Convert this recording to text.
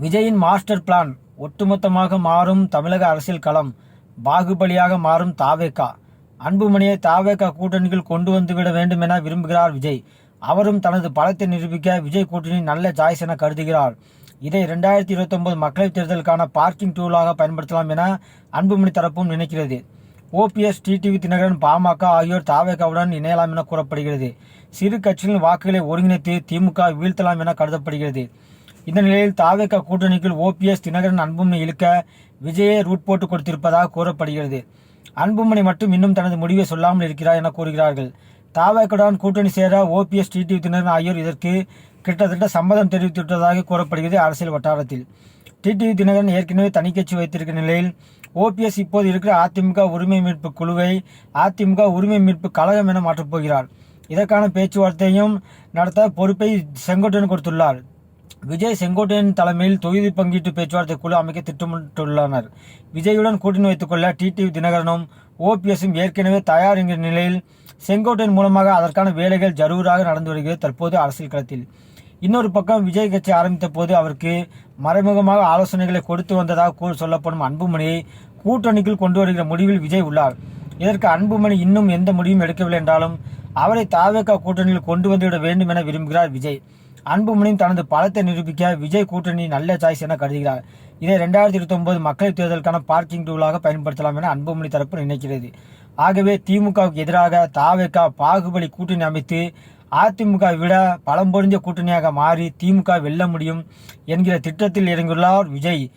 விஜயின் master plan ஒட்டுமொத்தமாக மாறும் தமிழக அரசியல் களம் பாகுபலியாக மாறும் தாவேகா. அன்புமணியை தாவேகா கூட்டணிக்குள் கொண்டு வந்துவிட வேண்டும் என விரும்புகிறார் விஜய். அவரும் தனது பலத்தை நிரூபிக்க விஜய் கூட்டணி நல்ல சாய்ஸ் என கருதுகிறார். இதை இரண்டாயிரத்தி இருபத்தொன்பது மக்களவைத் தேர்தலுக்கான பார்க்கிங் டூலாக பயன்படுத்தலாம் என அன்புமணி தரப்பும் நினைக்கிறது. ஓபிஎஸ் டிடிவி தினகரன் பாமக ஆகியோர் தாவேகாவுடன் இணையலாம் என கூறப்படுகிறது. சிறு கட்சிகளின் வாக்குகளை ஒருங்கிணைத்து திமுக வீழ்த்தலாம் என கருதப்படுகிறது. இந்த நிலையில் தாவேகா கூட்டணிக்குள் ஓபிஎஸ் தினகரன் அன்புமணி இழுக்க விஜயே ரூட் போட்டு கொடுத்திருப்பதாக கூறப்படுகிறது. அன்புமணி மட்டும் இன்னும் தனது முடிவை சொல்லாமல் இருக்கிறார் என கூறுகிறார்கள். தாவேக்குடன் கூட்டணி சேர ஓபிஎஸ் டிடிவி தினகரன் ஆகியோர் இதற்கு கிட்டத்தட்ட சம்மதம் தெரிவித்துவிட்டதாக கூறப்படுகிறது அரசியல் வட்டாரத்தில். டிடிவி தினகரன் ஏற்கனவே தனிக்கட்சி வைத்திருக்க வைத்திருக்கிற நிலையில் ஓபிஎஸ் இப்போது இருக்கிற அதிமுக உரிமை மீட்பு குழுவை அதிமுக உரிமை மீட்பு கழகம் என மாற்றப் போகிறார். இதற்கான பேச்சுவார்த்தையும் நடத்த பொறுப்பை செங்கோட்டையன் கொடுத்துள்ளார். விஜய் செங்கோட்டையன் தலைமையில் தொகுதி பங்கீட்டு பேச்சுவார்த்தை குழு அமைக்க திட்டமிட்டுள்ளனர். விஜயுடன் கூட்டணி வைத்துக் கொள்ள டிடிவி தினகரனும் ஓபிஎஸும் ஏற்கனவே தயார் என்கிற நிலையில் செங்கோட்டையன் மூலமாக அதற்கான வேலைகள் ஜரூராக நடந்து வருகிறது தற்போது அரசியல் களத்தில். இன்னொரு பக்கம் விஜய் கட்சி ஆரம்பித்த போது அவருக்கு மறைமுகமாக ஆலோசனைகளை கொடுத்து வந்ததாக கூறி சொல்லப்படும் அன்புமணியை கூட்டணிக்குள் கொண்டு வருகிற முடிவில் விஜய் உள்ளார். இதற்கு அன்புமணி இன்னும் எந்த முடிவும் எடுக்கவில்லை என்றாலும் அவரை தாவேகா கூட்டணியில் கொண்டு வந்துவிட வேண்டும் என விரும்புகிறார் விஜய். அன்புமணியும் தனது பலத்தை நிரூபிக்க விஜய் கூட்டணி நல்ல சாய்ஸ் என கருதுகிறார். இதை ரெண்டாயிரத்தி இருபத்தி ஒன்பது தேர்தலுக்கான பார்க்கிங் டூலாக பயன்படுத்தலாம் என அன்புமணி தரப்பு நினைக்கிறது. ஆகவே திமுகவுக்கு எதிராக தாவேகா பாகுபலி கூட்டணி அமைத்து அதிமுக விட பலம் பொருந்திய கூட்டணியாக மாறி திமுக வெல்ல முடியும் என்கிற திட்டத்தில் இறங்கியுள்ளார் விஜய்.